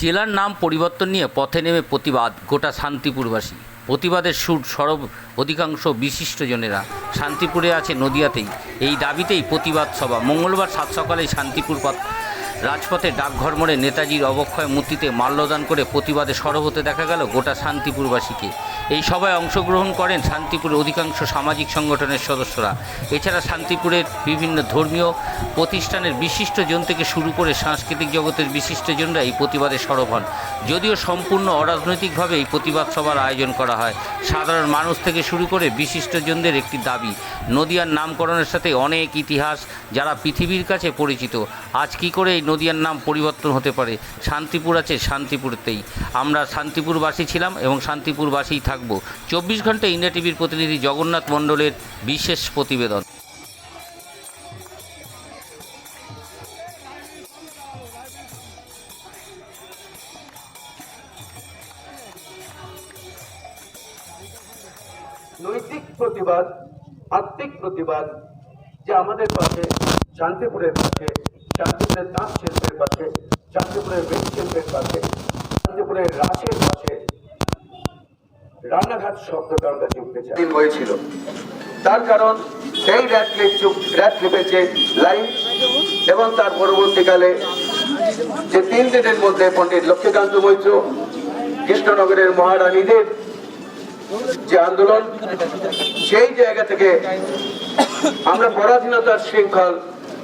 জেলার নাম পরিবর্তন নিয়ে পথে নেমে প্রতিবাদ গোটা শান্তিপুরবাসী। প্রতিবাদের সুর সরব অধিকাংশ বিশিষ্টজনেরা শান্তিপুরে আছে নদিয়াতেই। এই দাবিতেই প্রতিবাদ সভা। মঙ্গলবার সাত সকালে শান্তিপুর পথ রাজপথে ডাকঘর মোড়ে নেতাজির অবক্ষয় মূর্তিতে মাল্যদান করে প্রতিবাদে সরব হতে দেখা গেল গোটা শান্তিপুরবাসীকে। এই সভায় অংশগ্রহণ করেন শান্তিপুরের অধিকাংশ সামাজিক সংগঠনের সদস্যরা। এছাড়া শান্তিপুরের বিভিন্ন ধর্মীয় প্রতিষ্ঠানের বিশিষ্টজন থেকে শুরু করে সাংস্কৃতিক জগতের বিশিষ্টজনরা এই প্রতিবাদে সরব হন। যদিও সম্পূর্ণ অরাজনৈতিকভাবে এই প্রতিবাদ সভার আয়োজন করা হয়। সাধারণ মানুষ থেকে শুরু করে বিশিষ্টজনদের একটি দাবি, নদিয়ার নামকরণের সাথে অনেক ইতিহাস যারা পৃথিবীর কাছে পরিচিত। আজ কি করে এই নদিয়ার নাম পরিবর্তন হতে পারে? শান্তিপুর আছে, শান্তিপুরতেই। আমরা শান্তিপুরবাসী ছিলাম এবং শান্তিপুরবাসীই থাকব। চব্বিশ ঘণ্টা ইন্ডিয়া টিভির প্রতিনিধি জগন্নাথ মণ্ডলের বিশেষ প্রতিবেদন। নৈতিক প্রতিবাদ, আত্মিক প্রতিবাদ যে আমাদের পাশে শান্তিপুরের পাশে, শান্তিপুরের তাঁত শিল্পের পাশে, শান্তিপুরের মৃৎ শিল্পের পাশে, শান্তিপুরের রাসের পাশে রান্নাঘাট শব্দটা আমরা যুক্তে চাই। হয়েছিল। তার কারণ সেই র্যাট ক্লিপ র্যাট ক্লিপের যে লাইন এবং তার পরবর্তীকালে যে তিন দিনের মধ্যে পণ্ডিত লক্ষ্মীকান্ত মৈত্র, কৃষ্ণনগরের মহারানীদের যে আন্দোলন, সেই জায়গা থেকে আমরা পরাধীনতার শৃঙ্খল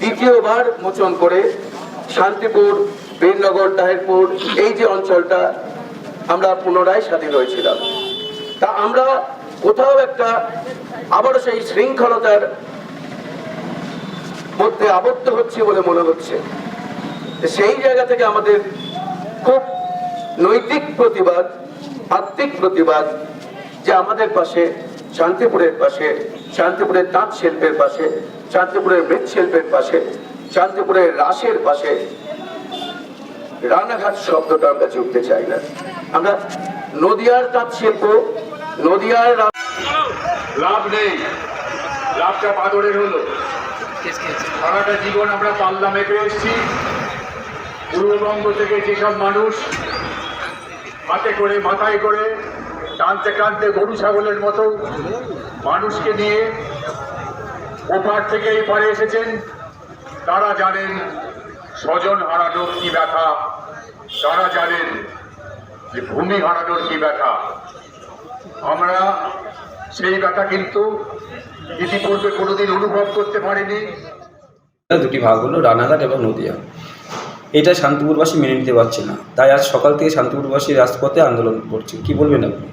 দ্বিতীয়বার মোচন করে শান্তিপুর, বীরনগর, তাহেরপুর, এই যে অঞ্চলটা আমরা পুনরায় স্বাধীন হয়েছিলাম। তা আমরা কোথাও একটা আবারও সেই শৃঙ্খলতার মধ্যে আবদ্ধ হচ্ছে বলে মনে হচ্ছে। সেই জায়গা থেকে আমাদের খুব নৈতিক প্রতিবাদ, আত্মিক প্রতিবাদ যে আমাদের পাশে, শান্তিপুরের পাশে, শান্তিপুরের তাঁত শিল্পের পাশে, শান্তিপুরের মৃৎ শিল্পের পাশে, শান্তিপুরের রাসের পাশে রানাঘাট শব্দটা আমরা যুক্তে চাই না। আমরা নদিয়ার তাঁত শিল্প, নদিয়ার লাভ নেই। লাভটা পাথরের হলো। সারাটা জীবন আমরা পাল্লা মেপে এসেছি। পূর্ববঙ্গ থেকে যেসব মানুষ হাতে করে, মাথায় করে টানতে টানতে গরু ছাগলের মতো মানুষকে নিয়ে ওপার থেকে এপারে এসেছেন। তারা জানেন স্বজন হারানোর কি ব্যথা। তারা জানেন যে ভূমি হারানোর কি ব্যথা। আমরা সেই ব্যথা কিন্তু ইতিপূর্বে কোনোদিন অনুভব করতে পারিনি। দুটি ভাগ হলো, রানাঘাট এবং নদিয়া। এটা শান্তিপুরবাসী মেনে নিতে পারছে না। তাই আজ সকাল থেকে শান্তিপুরবাসী রাজপথে আন্দোলন করছে। কি বলবেন আপনি?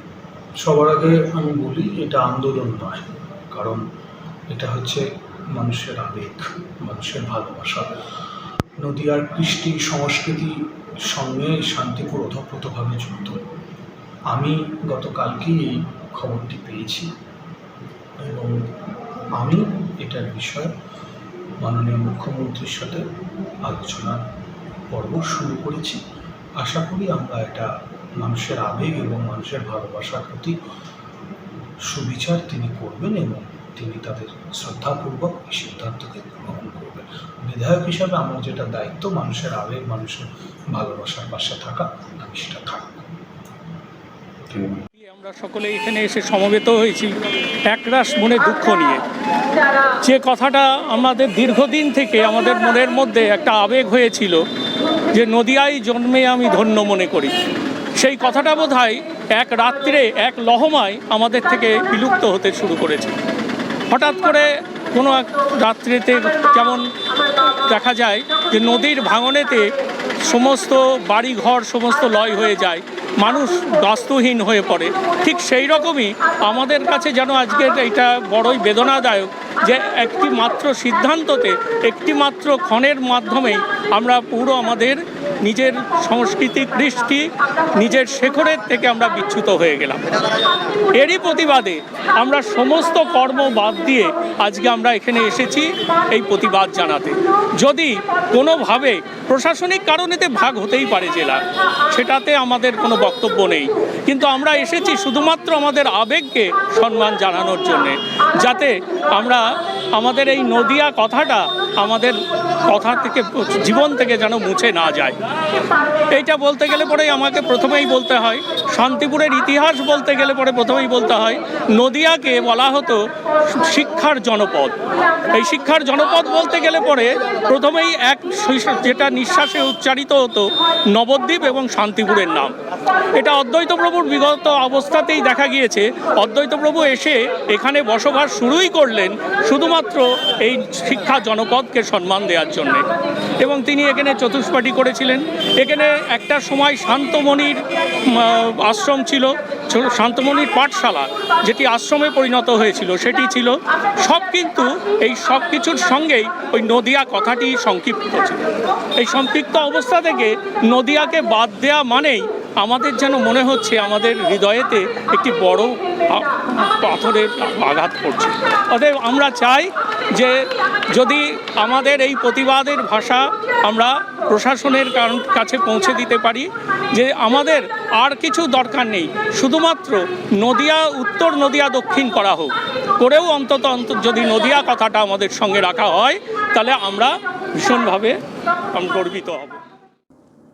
সবার আগে আমি বলি, এটা আন্দোলন নয়, কারণ এটা হচ্ছে মানুষের আবেগ, মানুষের ভালোবাসা। নদীয়ার কৃষ্টি সংস্কৃতির সঙ্গে শান্তিপুর ওতপ্রোতভাবে যুক্ত। আমি গতকালকেই এই খবরটি পেয়েছি এবং আমি এটার বিষয়ে মাননীয় মুখ্যমন্ত্রীর সাথে আলোচনার পর্ব শুরু করেছি। আশা করি আমরা এটা মানুষের আবেগ এবং মানুষের ভালোবাসার প্রতি সুবিচার তিনি করবেন এবং তিনি তাদের শ্রদ্ধাপূর্বক এই সিদ্ধান্তকে গ্রহণ করবেন। বিধায়ক হিসাবে আমার যেটা দায়িত্ব, মানুষের আবেগ, মানুষের ভালোবাসার পাশে থাকা, আমি সেটা থাকব। আমরা সকলে এখানে এসে সমবেত হয়েছি একরাশ মনে দুঃখ নিয়ে। যে কথাটা আমাদের দীর্ঘদিন থেকে আমাদের মনের মধ্যে একটা আবেগ হয়েছিল যে নদিয়ায় জন্মে আমি ধন্য মনে করি। সেই কথাটা বোধ এক রাত্রে, এক লহমায় আমাদের থেকে বিলুপ্ত হতে শুরু করেছে। হঠাৎ করে কোনো এক রাত্রিতে যেমন দেখা যায় যে নদীর ভাঙনেতে সমস্ত বাড়িঘর, সমস্ত লয় হয়ে যায় মানুষ বাস্তুহীন হয়ে পড়ে। ঠিক সেই রকমই আমাদের কাছে যেন আজকে এটা বড়ই বেদনাদায়ক যে একটি মাত্র সিদ্ধান্ততে একটি মাত্র ক্ষণের মাধ্যমেই আমরা পুরো আমাদের নিজের সংস্কৃতি কৃষ্টি, নিজের শেখরের থেকে আমরা বিচ্যুত হয়ে গেলাম। এরই প্রতিবাদে আমরা সমস্ত কর্ম বাদ দিয়ে আজকে আমরা এখানে এসেছি এই প্রতিবাদ জানাতে। যদি কোনোভাবে প্রশাসনিক কারণেতে ভাগ হতেই পারে জেলা, সেটাতে আমাদের কোনো বক্তব্য নেই। কিন্তু আমরা এসেছি শুধুমাত্র আমাদের আবেগকে সম্মান জানানোর জন্যে, যাতে আমরা আমাদের এই নদিয়া কথাটা আমাদের কথা থেকে, জীবন থেকে যেন মুছে না যায়। এইটা বলতে গেলে পরেই আমাকে প্রথমেই বলতে হয়, শান্তিপুরের ইতিহাস বলতে গেলে পরে প্রথমেই বলতে হয়, নদিয়াকে বলা হতো শিক্ষার জনপদ। এই শিক্ষার জনপদ বলতে গেলে পরে প্রথমেই এক যেটা নিঃশ্বাসে উচ্চারিত হতো নবদ্বীপ এবং শান্তিপুরের নাম। এটা অদ্বৈত প্রভুর বিগত অবস্থাতেই দেখা গিয়েছে। অদ্বৈত প্রভু এসে এখানে বসবাস শুরুই করলেন শুধুমাত্র এই শিক্ষা জনপদকে সম্মান দেওয়ার জন্য। এবং তিনি এখানে চতুষ্পাঠী করেছিলেন। এখানে একটা সময় শান্তমণির আশ্রম ছিল। শান্তমণির পাঠশালা, যেটি আশ্রমে পরিণত হয়েছিল, সেটি ছিল। সব কিন্তু এই সব কিছুর সঙ্গেই ওই নদিয়া কথাটি সংক্ষিপ্ত ছিল। এই সম্পৃক্ত অবস্থা থেকে নদিয়াকে বাদ দেওয়া মানেই আমাদের যেন মনে হচ্ছে আমাদের হৃদয়েতে একটি বড় পাথরের আঘাত পড়ছে। অতএব আমরা চাই যে যদি আমাদের এই প্রতিবাদের ভাষা আমরা প্রশাসনের কাছে পৌঁছে দিতে পারি, যে আমাদের আর কিছু দরকার নেই, শুধুমাত্র নদিয়া, উত্তর নদিয়া, দক্ষিণ করা হোক। করেও অন্তত অন্তত যদি নদিয়া কথাটা আমাদের সঙ্গে রাখা হয়, তাহলে আমরা ভীষণভাবে গর্বিত হব।